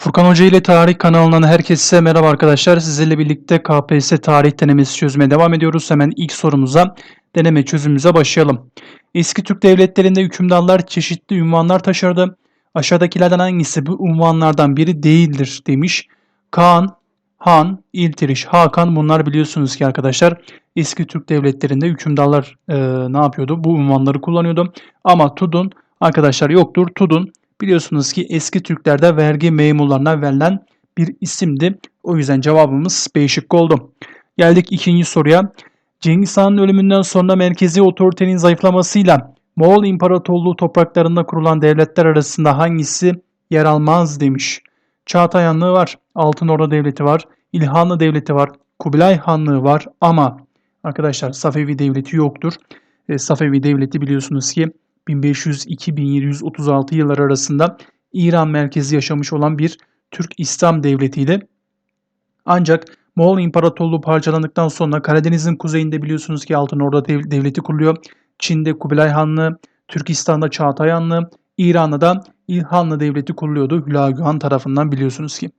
Furkan Hoca ile Tarih kanalından herkese merhaba arkadaşlar. Sizlerle birlikte KPSS tarih denemesi çözmeye devam ediyoruz. Hemen ilk sorumuza deneme çözümümüze başlayalım. Eski Türk devletlerinde hükümdarlar çeşitli ünvanlar taşırdı. Aşağıdakilerden hangisi bu unvanlardan biri değildir demiş. Kaan, Han, İltiriş, Hakan bunlar biliyorsunuz ki arkadaşlar eski Türk devletlerinde hükümdarlar e, ne yapıyordu? Bu unvanları kullanıyordu. Ama Tudun arkadaşlar yoktur. Tudun biliyorsunuz ki eski Türklerde vergi memurlarına verilen bir isimdi. O yüzden cevabımız B şıkkı oldu. Geldik ikinci soruya. Cengiz Han'ın ölümünden sonra merkezi otoritenin zayıflamasıyla Moğol İmparatorluğu topraklarında kurulan devletler arasında hangisi yer almaz demiş. Çağatay Hanlığı var, Altınordu Devleti var, İlhanlı Devleti var, Kubilay Hanlığı var ama arkadaşlar Safevi Devleti yoktur. E, Safevi Devleti biliyorsunuz ki 1502-1736 yıllar arasında İran merkezi yaşamış olan bir Türk İslam devletiydi. Ancak Moğol İmparatorluğu parçalandıktan sonra Karadeniz'in kuzeyinde biliyorsunuz ki Altınordu Dev- Devleti kuruluyor. Çin'de Kubilay Hanlığı, Türkistan'da Çağatay Hanlığı, İran'da da İlhanlı Devleti kuruluyordu Hülagü Han tarafından biliyorsunuz ki.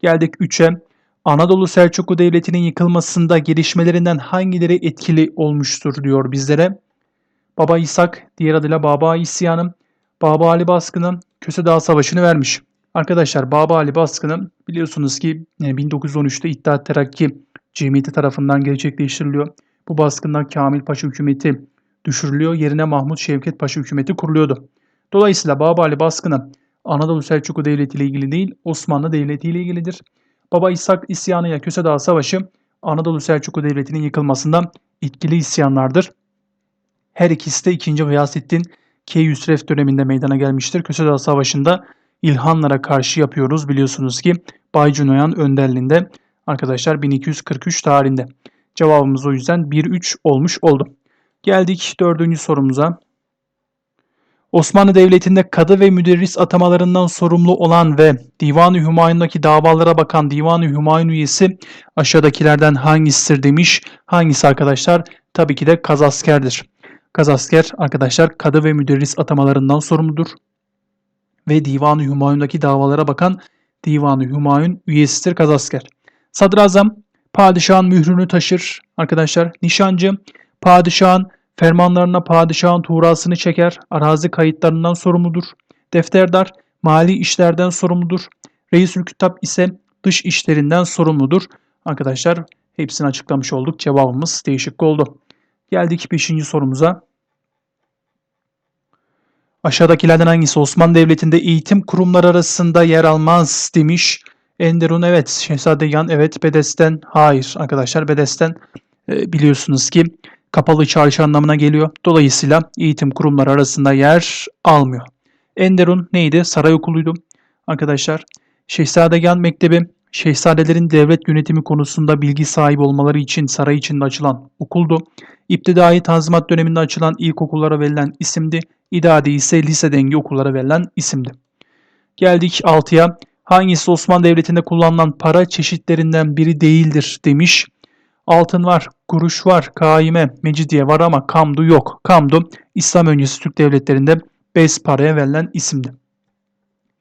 Geldik 3'e. Anadolu Selçuklu Devleti'nin yıkılmasında gelişmelerinden hangileri etkili olmuştur diyor bizlere. Baba İshak, diğer adıyla Baba İsyanı, Baba Ali Baskını, Köse Dağı Savaşı'nı vermiş. Arkadaşlar Baba Ali Baskını biliyorsunuz ki e, 1913'te İttihat Terakki Cemiyeti tarafından gerçekleştiriliyor. Bu baskında Kamil Paşa hükümeti düşürülüyor. Yerine Mahmut Şevket Paşa hükümeti kuruluyordu. Dolayısıyla Baba Ali Baskını Anadolu Selçuklu Devleti ile ilgili değil Osmanlı Devleti ile ilgilidir. Baba İshak isyanı ya Köse Dağı Savaşı Anadolu Selçuklu Devleti'nin yıkılmasında etkili isyanlardır. Her ikisi de 2. Gıyasettin Keyhüsrev döneminde meydana gelmiştir. Köse Dağı Savaşı'nda İlhanlara karşı yapıyoruz biliyorsunuz ki Baycun Oyan önderliğinde arkadaşlar 1243 tarihinde. Cevabımız o yüzden 1-3 olmuş oldu. Geldik dördüncü sorumuza. Osmanlı Devleti'nde kadı ve müderris atamalarından sorumlu olan ve Divan-ı Hümayun'daki davalara bakan Divan-ı Hümayun üyesi aşağıdakilerden hangisidir demiş. Hangisi arkadaşlar? Tabii ki de kazaskerdir. Kazasker arkadaşlar kadı ve müderris atamalarından sorumludur. Ve Divan-ı Hümayun'daki davalara bakan Divan-ı Hümayun üyesidir kazasker. Sadrazam padişahın mührünü taşır arkadaşlar. Nişancı padişahın fermanlarına padişahın tuğrasını çeker. Arazi kayıtlarından sorumludur. Defterdar mali işlerden sorumludur. Reisül Kütap ise dış işlerinden sorumludur. Arkadaşlar hepsini açıklamış olduk. Cevabımız değişik oldu. Geldik 5. sorumuza. Aşağıdakilerden hangisi Osmanlı Devleti'nde eğitim kurumları arasında yer almaz demiş. Enderun evet, Şehzadegan evet, Bedesten hayır arkadaşlar. Bedesten e, biliyorsunuz ki kapalı çarşı anlamına geliyor. Dolayısıyla eğitim kurumları arasında yer almıyor. Enderun neydi? Saray okuluydu arkadaşlar. Şehzadegan Mektebi şehzadelerin devlet yönetimi konusunda bilgi sahibi olmaları için saray içinde açılan okuldu. İptidai Tanzimat döneminde açılan ilkokullara verilen isimdi. İdadi ise lise dengi okullara verilen isimdi. Geldik 6'ya. Hangisi Osmanlı Devleti'nde kullanılan para çeşitlerinden biri değildir demiş. Altın var, kuruş var, kaime, mecidiye var ama kamdu yok. Kamdu İslam öncesi Türk devletlerinde bez paraya verilen isimdi.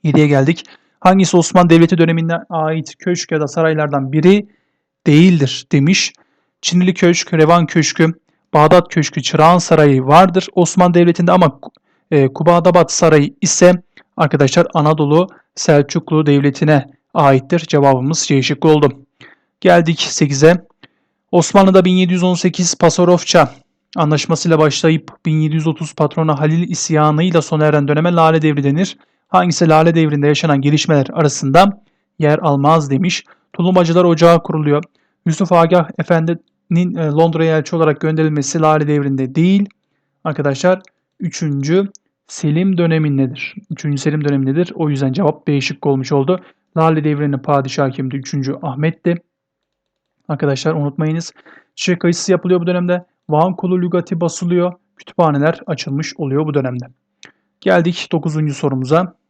7'ye geldik. Hangisi Osmanlı Devleti dönemine ait köşk ya da saraylardan biri değildir demiş. Çinili Köşk, Revan Köşkü, Bağdat Köşkü, Çırağan Sarayı vardır Osmanlı Devleti'nde ama e, Kubadabat Sarayı ise arkadaşlar Anadolu Selçuklu Devleti'ne aittir. Cevabımız C şıkkı oldu. Geldik 8'e. Osmanlı'da 1718 Pasarofça anlaşmasıyla başlayıp 1730 patrona Halil isyanıyla sona eren döneme Lale Devri denir. Hangisi Lale Devri'nde yaşanan gelişmeler arasında yer almaz demiş. Tulumacılar Ocağı kuruluyor. Yusuf Agah Efendi'nin e, Londra'ya elçi olarak gönderilmesi Lale Devri'nde değil. Arkadaşlar 3. Selim dönemindedir. 3. Selim dönemindedir. O yüzden cevap B şıkkı olmuş oldu. Lale Devri'nin padişah kimdi? 3. Ahmet'ti. Arkadaşlar unutmayınız. Çiçek kayısı yapılıyor bu dönemde. Van Kulu lügati basılıyor. Kütüphaneler açılmış oluyor bu dönemde. Geldik 9. sorumuza.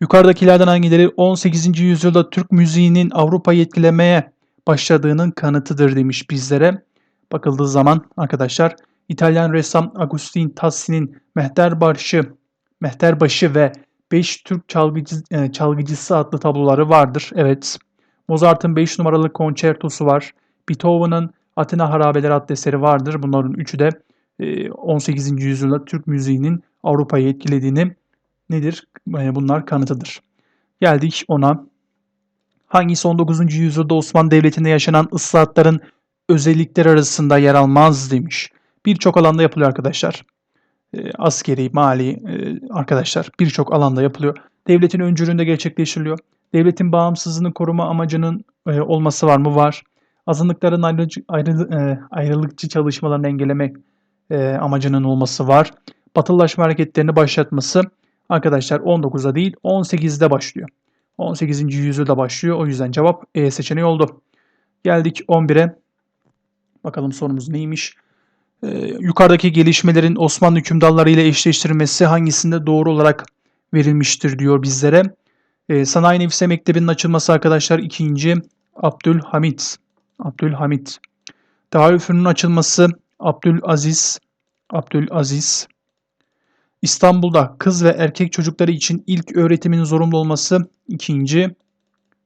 Yukarıdakilerden hangileri 18. yüzyılda Türk müziğinin Avrupa'yı etkilemeye başladığının kanıtıdır demiş bizlere. Bakıldığı zaman arkadaşlar İtalyan ressam Agustin Tassi'nin Mehterbaşı, Mehterbaşı ve 5 Türk çalgıcı, e, çalgıcısı adlı tabloları vardır. Evet. Mozart'ın 5 numaralı konçertosu var. Beethoven'ın Atina Harabeleri adlı eseri vardır. Bunların üçü de e, 18. yüzyılda Türk müziğinin Avrupa'yı etkilediğini nedir? E, bunlar kanıtıdır. Geldik ona. Hangisi 19. yüzyılda Osmanlı Devleti'nde yaşanan ıslahatların özellikleri arasında yer almaz demiş. Birçok alanda yapılıyor arkadaşlar. E, askeri, mali e, arkadaşlar birçok alanda yapılıyor. Devletin öncülüğünde gerçekleştiriliyor. Devletin bağımsızlığını koruma amacının e, olması var mı? Var. Azınlıkların ayrıcı, ayrı, e, ayrılıkçı çalışmalarını engellemek amacının olması var. Batılılaşma hareketlerini başlatması arkadaşlar 19'da değil 18'de başlıyor. 18. yüzyılda başlıyor. O yüzden cevap E seçeneği oldu. Geldik 11'e. Bakalım sorumuz neymiş? Ee, yukarıdaki gelişmelerin Osmanlı hükümdarları ile eşleştirilmesi hangisinde doğru olarak verilmiştir diyor bizlere. Ee, Sanayi Nefise Mektebi'nin açılması arkadaşlar ikinci Abdülhamit. Abdülhamit. Darülfünun'un açılması Abdülaziz. Abdülaziz. İstanbul'da kız ve erkek çocukları için ilk öğretimin zorunlu olması ikinci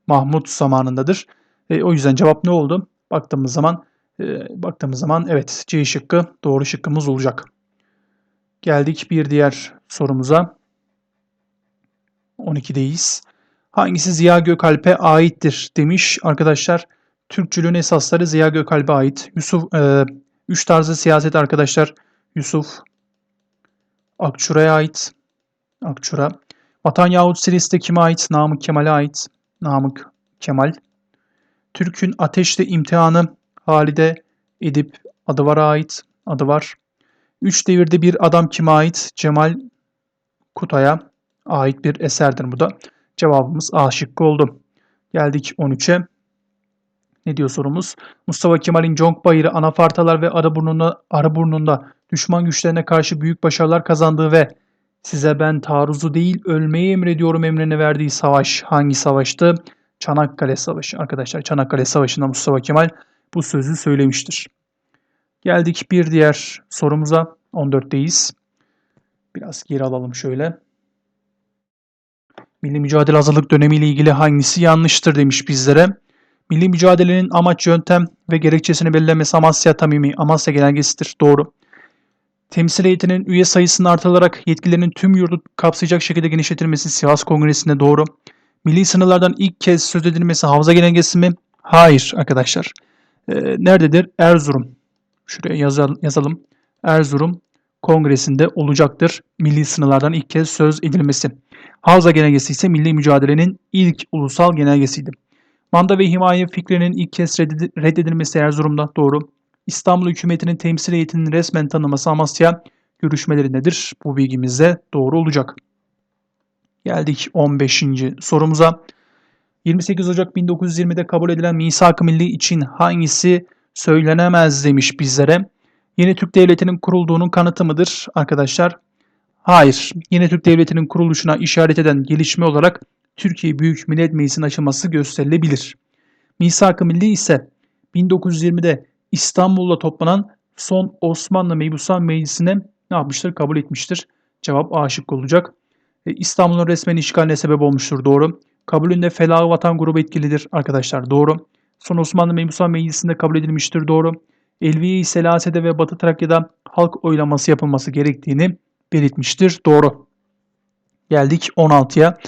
Mahmut zamanındadır. E, o yüzden cevap ne oldu? Baktığımız zaman e, baktığımız zaman evet C şıkkı doğru şıkkımız olacak. Geldik bir diğer sorumuza. 12'deyiz. Hangisi Ziya Gökalp'e aittir demiş arkadaşlar. Türkçülüğün esasları Ziya Gökalp'e ait. Yusuf e, üç tarzı siyaset arkadaşlar. Yusuf Akçura'ya ait. Akçura. Vatan yahut Silis'te kime ait? Namık Kemal'e ait. Namık Kemal. Türk'ün ateşle imtihanı Halide Edip adı var ait. Adı var. Üç devirde bir adam kime ait? Cemal Kutay'a ait bir eserdir bu da. Cevabımız A şıkkı oldu. Geldik 13'e. Ne diyor sorumuz? Mustafa Kemal'in Conk Bayırı, Anafartalar ve Araburnunda, Araburnunda düşman güçlerine karşı büyük başarılar kazandığı ve size ben taarruzu değil ölmeyi emrediyorum emrine verdiği savaş hangi savaştı? Çanakkale Savaşı. Arkadaşlar Çanakkale Savaşı'nda Mustafa Kemal bu sözü söylemiştir. Geldik bir diğer sorumuza. 14'teyiz. Biraz geri alalım şöyle. Milli mücadele hazırlık dönemiyle ilgili hangisi yanlıştır demiş bizlere. Milli mücadelenin amaç, yöntem ve gerekçesini belirlemesi Amasya Tamimi, Amasya Genelgesidir. Doğru. Temsil heyetinin üye sayısının artılarak yetkilerinin tüm yurdu kapsayacak şekilde genişletilmesi Sivas Kongresi'nde doğru. Milli sınırlardan ilk kez söz edilmesi Havza Genelgesi mi? Hayır arkadaşlar. Ee, nerededir? Erzurum. Şuraya yazalım, yazalım. Erzurum Kongresi'nde olacaktır. Milli sınırlardan ilk kez söz edilmesi. Havza Genelgesi ise milli mücadelenin ilk ulusal genelgesiydi. Manda ve himaye fikrinin ilk kez reddedilmesi Erzurum'da doğru. İstanbul hükümetinin temsil heyetinin resmen tanıması Amasya görüşmelerindedir. Bu bilgimiz doğru olacak. Geldik 15. sorumuza. 28 Ocak 1920'de kabul edilen Misak-ı Milli için hangisi söylenemez demiş bizlere. Yeni Türk Devleti'nin kurulduğunun kanıtı mıdır arkadaşlar? Hayır. Yeni Türk Devleti'nin kuruluşuna işaret eden gelişme olarak Türkiye Büyük Millet Meclisi'nin açılması gösterilebilir. Misak-ı Milli ise 1920'de İstanbul'da toplanan son Osmanlı Mebusan Meclisi'ne ne yapmıştır? Kabul etmiştir. Cevap A şıkkı olacak. E, İstanbul'un resmen işgaline sebep olmuştur. Doğru. Kabulünde Felah Vatan grubu etkilidir arkadaşlar. Doğru. Son Osmanlı Mebusan Meclisi'nde kabul edilmiştir. Doğru. Elviye-i Selase'de ve Batı Trakya'da halk oylaması yapılması gerektiğini belirtmiştir. Doğru. Geldik 16'ya.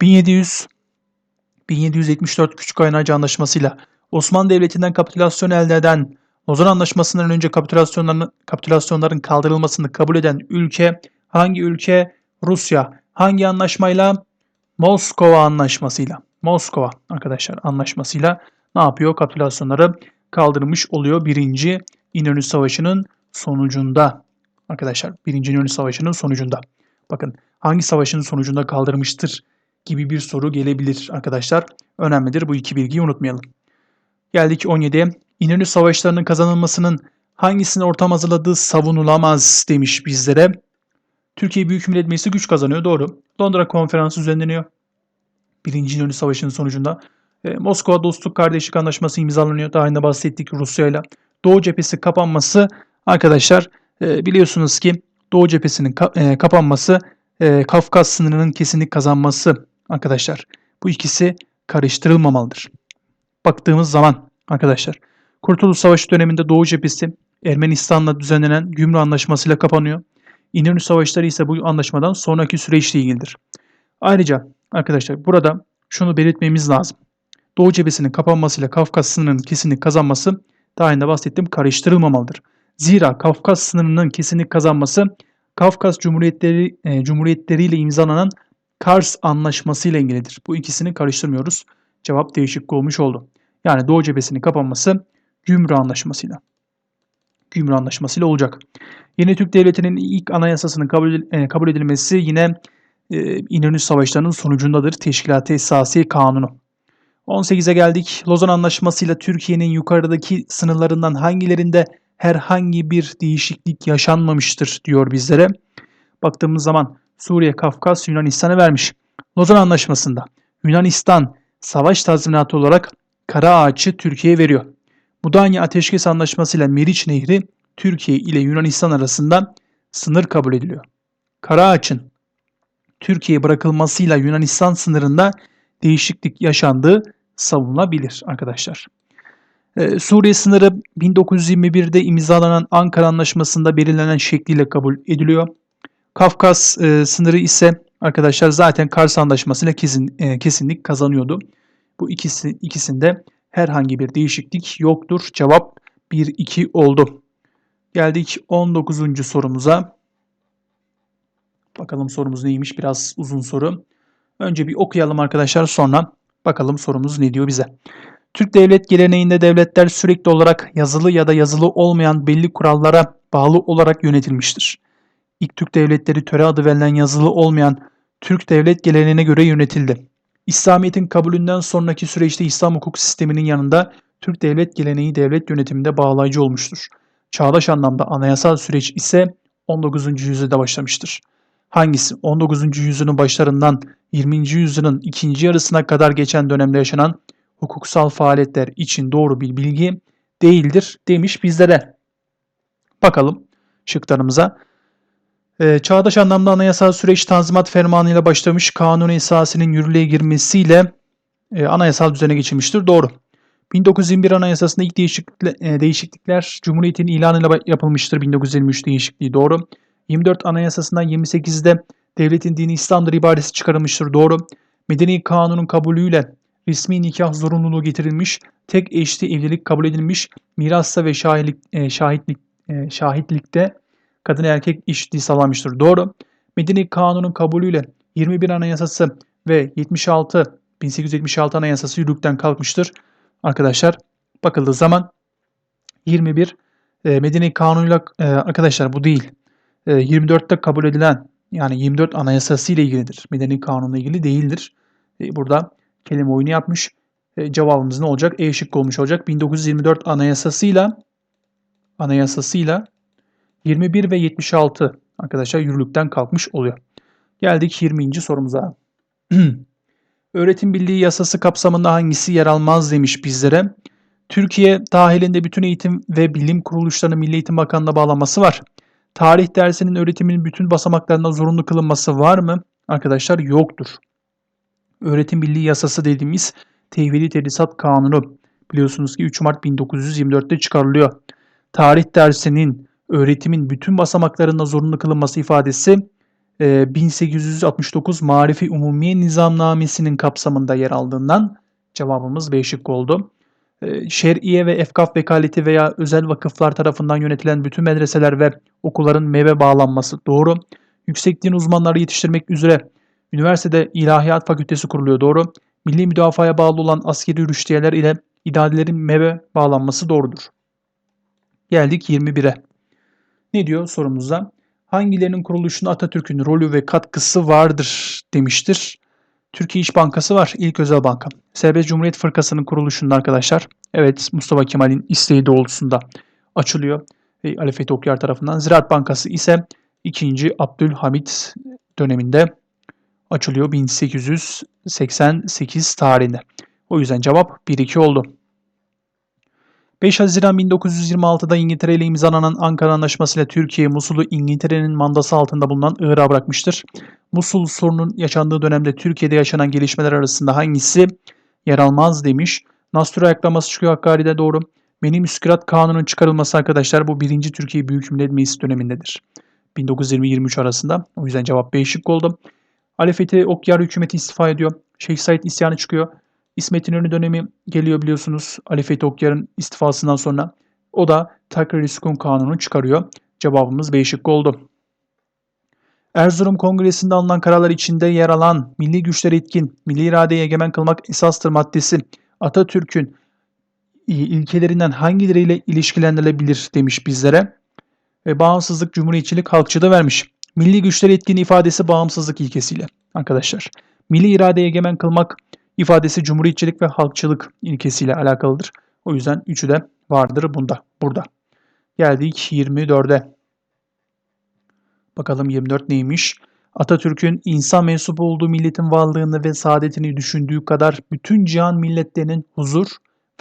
1700 1774 Küçük Kaynarca Anlaşması'yla Osmanlı Devleti'nden kapitülasyon elde eden Lozan Anlaşması'ndan önce kapitülasyonların, kapitülasyonların kaldırılmasını kabul eden ülke hangi ülke? Rusya. Hangi anlaşmayla? Moskova Anlaşması'yla. Moskova arkadaşlar anlaşmasıyla ne yapıyor? Kapitülasyonları kaldırmış oluyor birinci İnönü Savaşı'nın sonucunda. Arkadaşlar birinci İnönü Savaşı'nın sonucunda. Bakın hangi savaşın sonucunda kaldırmıştır gibi bir soru gelebilir arkadaşlar. Önemlidir bu iki bilgiyi unutmayalım. Geldik 17'ye. İnönü Savaşları'nın kazanılmasının hangisinin ortam hazırladığı savunulamaz demiş bizlere. Türkiye Büyük Millet Meclisi güç kazanıyor doğru. Londra Konferansı düzenleniyor. Birinci İnönü Savaşı'nın sonucunda. E, Moskova Dostluk Kardeşlik Anlaşması imzalanıyor. Daha önce bahsettik Rusya ile. Doğu cephesi kapanması arkadaşlar e, biliyorsunuz ki Doğu cephesinin ka- e, kapanması e, Kafkas sınırının kesinlik kazanması arkadaşlar. Bu ikisi karıştırılmamalıdır. Baktığımız zaman arkadaşlar Kurtuluş Savaşı döneminde Doğu cephesi Ermenistan'la düzenlenen Gümrük Anlaşması'yla kapanıyor. İnönü Savaşları ise bu anlaşmadan sonraki süreçle ilgilidir. Ayrıca arkadaşlar burada şunu belirtmemiz lazım. Doğu cephesinin kapanmasıyla Kafkas sınırının kesinlik kazanması daha önce bahsettiğim karıştırılmamalıdır. Zira Kafkas sınırının kesinlik kazanması Kafkas Cumhuriyetleri e, Cumhuriyetleriyle imzalanan Kars Anlaşması ile ilgilidir. Bu ikisini karıştırmıyoruz. Cevap değişik olmuş oldu. Yani Doğu cephesinin kapanması Gümrük Anlaşması'yla. Gümrük Anlaşması'yla olacak. Yeni Türk Devleti'nin ilk anayasasının kabul, e, kabul edilmesi yine e, İnönü Savaşları'nın sonucundadır. Teşkilat-ı Esasi Kanunu. 18'e geldik. Lozan Anlaşması ile Türkiye'nin yukarıdaki sınırlarından hangilerinde herhangi bir değişiklik yaşanmamıştır diyor bizlere. Baktığımız zaman Suriye, Kafkas, Yunanistan'a vermiş. Lozan Anlaşması'nda Yunanistan savaş tazminatı olarak Kara Ağaç'ı Türkiye'ye veriyor. Mudanya Ateşkes Anlaşması ile Meriç Nehri Türkiye ile Yunanistan arasında sınır kabul ediliyor. Kara Ağaç'ın Türkiye'ye bırakılmasıyla Yunanistan sınırında değişiklik yaşandığı savunulabilir arkadaşlar. Ee, Suriye sınırı 1921'de imzalanan Ankara Anlaşması'nda belirlenen şekliyle kabul ediliyor. Kafkas e, sınırı ise arkadaşlar zaten Kars Anlaşması'yla kesin, e, kesinlik kazanıyordu. Bu ikisi ikisinde herhangi bir değişiklik yoktur. Cevap 1-2 oldu. Geldik 19. sorumuza. Bakalım sorumuz neymiş? Biraz uzun soru. Önce bir okuyalım arkadaşlar sonra bakalım sorumuz ne diyor bize. Türk devlet geleneğinde devletler sürekli olarak yazılı ya da yazılı olmayan belli kurallara bağlı olarak yönetilmiştir. İlk Türk devletleri töre adı verilen yazılı olmayan Türk devlet geleneğine göre yönetildi. İslamiyet'in kabulünden sonraki süreçte İslam hukuk sisteminin yanında Türk devlet geleneği devlet yönetiminde bağlayıcı olmuştur. Çağdaş anlamda anayasal süreç ise 19. yüzyılda başlamıştır. Hangisi 19. yüzyılın başlarından 20. yüzyılın ikinci yarısına kadar geçen dönemde yaşanan hukuksal faaliyetler için doğru bir bilgi değildir demiş bizlere. Bakalım şıklarımıza. Ee, çağdaş anlamda anayasal süreç Tanzimat Fermanı ile başlamış kanun esasının yürürlüğe girmesiyle e, anayasal düzene geçilmiştir. Doğru. 1921 Anayasasında ilk değişiklikler, e, değişiklikler Cumhuriyet'in ilanıyla yapılmıştır. 1923 değişikliği doğru. 24 Anayasasından 28'de devletin dini İslam'dır ibaresi çıkarılmıştır. Doğru. Medeni kanunun kabulüyle resmi nikah zorunluluğu getirilmiş, tek eşli evlilik kabul edilmiş, mirasta ve şahitlik, e, şahitlik, e, şahitlikte kadın erkek eşitliği sağlanmıştır. Doğru. Medeni kanunun kabulüyle 21 Anayasası ve 76 1876 Anayasası yürürlükten kalkmıştır. Arkadaşlar bakıldığı zaman 21 e, Medeni Kanunuyla e, arkadaşlar bu değil. E, 24'te kabul edilen yani 24 Anayasası ile ilgilidir. Medeni Kanunla ilgili değildir. E, burada kelime oyunu yapmış. E, cevabımız ne olacak? E şıkkı olmuş olacak. 1924 Anayasasıyla Anayasasıyla 21 ve 76 arkadaşlar yürürlükten kalkmış oluyor. Geldik 20. sorumuza. Öğretim Birliği Yasası kapsamında hangisi yer almaz demiş bizlere. Türkiye dahilinde bütün eğitim ve bilim kuruluşlarının Milli Eğitim Bakanlığı'na bağlanması var. Tarih dersinin öğretimin bütün basamaklarında zorunlu kılınması var mı? Arkadaşlar yoktur. Öğretim Birliği Yasası dediğimiz Tevhidi Tedrisat Kanunu biliyorsunuz ki 3 Mart 1924'te çıkarılıyor. Tarih dersinin öğretimin bütün basamaklarında zorunlu kılınması ifadesi 1869 e, Marifi Umumiye Nizamnamesi'nin kapsamında yer aldığından cevabımız B şıkkı oldu. E, şer'iye ve efkaf vekaleti veya özel vakıflar tarafından yönetilen bütün medreseler ve okulların meyve bağlanması doğru. Yüksek din uzmanları yetiştirmek üzere üniversitede ilahiyat fakültesi kuruluyor doğru. Milli müdafaya bağlı olan askeri rüştiyeler ile idarelerin meyve bağlanması doğrudur. Geldik 21'e. Ne diyor sorumuzda? Hangilerinin kuruluşunda Atatürk'ün rolü ve katkısı vardır demiştir. Türkiye İş Bankası var. İlk özel banka. Serbest Cumhuriyet Fırkası'nın kuruluşunda arkadaşlar. Evet Mustafa Kemal'in isteği doğrultusunda açılıyor. E, Ali Fethi Okyar tarafından. Ziraat Bankası ise 2. Abdülhamit döneminde açılıyor 1888 tarihinde. O yüzden cevap 1-2 oldu. 5 Haziran 1926'da İngiltere ile imzalanan Ankara Anlaşması ile Türkiye Musul'u İngiltere'nin mandası altında bulunan Irak'a bırakmıştır. Musul sorunun yaşandığı dönemde Türkiye'de yaşanan gelişmeler arasında hangisi yer almaz demiş. Nastura ayaklaması çıkıyor Hakkari'de doğru. Meni Müskürat Kanunu'nun çıkarılması arkadaşlar bu 1. Türkiye Büyük Millet Meclisi dönemindedir. 1920-23 arasında. O yüzden cevap B şıkkı oldu. Ali Fethi Okyar hükümeti istifa ediyor. Şeyh Said isyanı çıkıyor. İsmet İnönü dönemi geliyor biliyorsunuz Ali Fethi Okyar'ın istifasından sonra. O da Takrir-i Sükun Kanunu çıkarıyor. Cevabımız B şıkkı oldu. Erzurum Kongresi'nde alınan kararlar içinde yer alan milli güçleri etkin, milli iradeyi egemen kılmak esastır maddesi Atatürk'ün ilkelerinden hangileriyle ilişkilendirilebilir demiş bizlere. Ve bağımsızlık, cumhuriyetçilik, halkçılığı vermiş. Milli güçleri etkin ifadesi bağımsızlık ilkesiyle arkadaşlar. Milli iradeyi egemen kılmak ifadesi cumhuriyetçilik ve halkçılık ilkesiyle alakalıdır. O yüzden üçü de vardır bunda, burada. Geldik 24'e. Bakalım 24 neymiş? Atatürk'ün insan mensubu olduğu milletin varlığını ve saadetini düşündüğü kadar bütün cihan milletlerinin huzur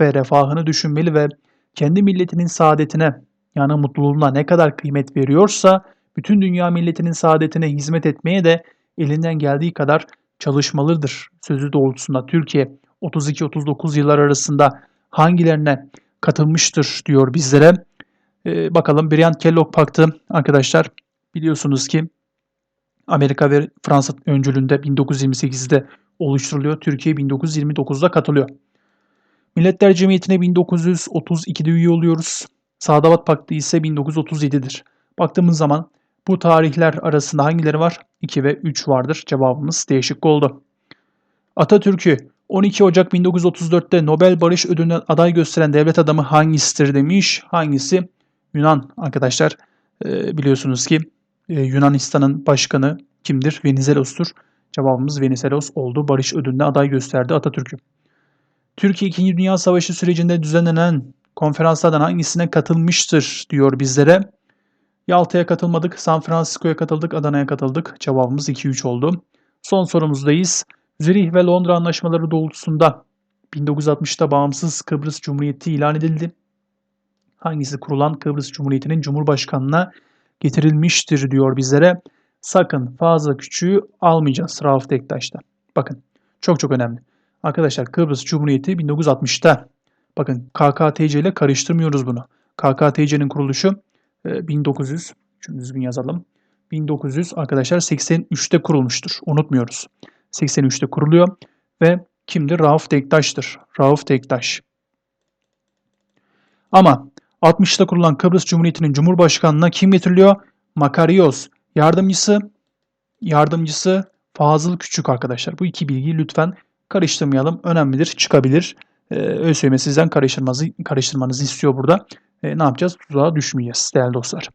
ve refahını düşünmeli ve kendi milletinin saadetine yani mutluluğuna ne kadar kıymet veriyorsa bütün dünya milletinin saadetine hizmet etmeye de elinden geldiği kadar çalışmalıdır. Sözü doğrultusunda Türkiye 32-39 yıllar arasında hangilerine katılmıştır diyor bizlere. Ee, bakalım Briand Kellogg Paktı arkadaşlar biliyorsunuz ki Amerika ve Fransa öncülüğünde 1928'de oluşturuluyor. Türkiye 1929'da katılıyor. Milletler Cemiyeti'ne 1932'de üye oluyoruz. Sadavat Paktı ise 1937'dir. Baktığımız zaman bu tarihler arasında hangileri var? 2 ve 3 vardır. Cevabımız değişik oldu. Atatürk'ü 12 Ocak 1934'te Nobel Barış Ödülü'ne aday gösteren devlet adamı hangisidir demiş. Hangisi? Yunan arkadaşlar. Ee, biliyorsunuz ki e, Yunanistan'ın başkanı kimdir? Venizelos'tur. Cevabımız Venizelos oldu. Barış Ödülü'ne aday gösterdi Atatürk'ü. Türkiye 2. Dünya Savaşı sürecinde düzenlenen konferanslardan hangisine katılmıştır diyor bizlere. Yalta'ya katılmadık, San Francisco'ya katıldık, Adana'ya katıldık. Cevabımız 2-3 oldu. Son sorumuzdayız. Zürih ve Londra anlaşmaları doğrultusunda 1960'ta bağımsız Kıbrıs Cumhuriyeti ilan edildi. Hangisi kurulan Kıbrıs Cumhuriyeti'nin Cumhurbaşkanına getirilmiştir diyor bizlere. Sakın fazla küçüğü almayacağız Rauf Denktaş'ta. Bakın çok çok önemli. Arkadaşlar Kıbrıs Cumhuriyeti 1960'ta. Bakın KKTC ile karıştırmıyoruz bunu. KKTC'nin kuruluşu 1900, e, şunu düzgün yazalım. 1900 arkadaşlar 83'te kurulmuştur. Unutmuyoruz. 83'te kuruluyor ve kimdir? Rauf Denktaş'tır. Rauf Denktaş. Ama 60'ta kurulan Kıbrıs Cumhuriyeti'nin Cumhurbaşkanlığına kim getiriliyor? Makarios. Yardımcısı yardımcısı Fazıl Küçük arkadaşlar. Bu iki bilgiyi lütfen karıştırmayalım. Önemlidir. Çıkabilir. Ee, ÖSYM sizden karıştırmanızı, karıştırmanızı istiyor burada. Ee, ne yapacağız? Tuzağa düşmeyeceğiz değerli dostlar.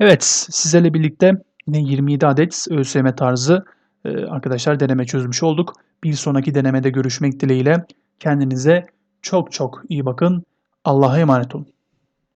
Evet sizlerle birlikte yine 27 adet ÖSYM tarzı e, arkadaşlar deneme çözmüş olduk. Bir sonraki denemede görüşmek dileğiyle kendinize çok çok iyi bakın. Allah'a emanet olun.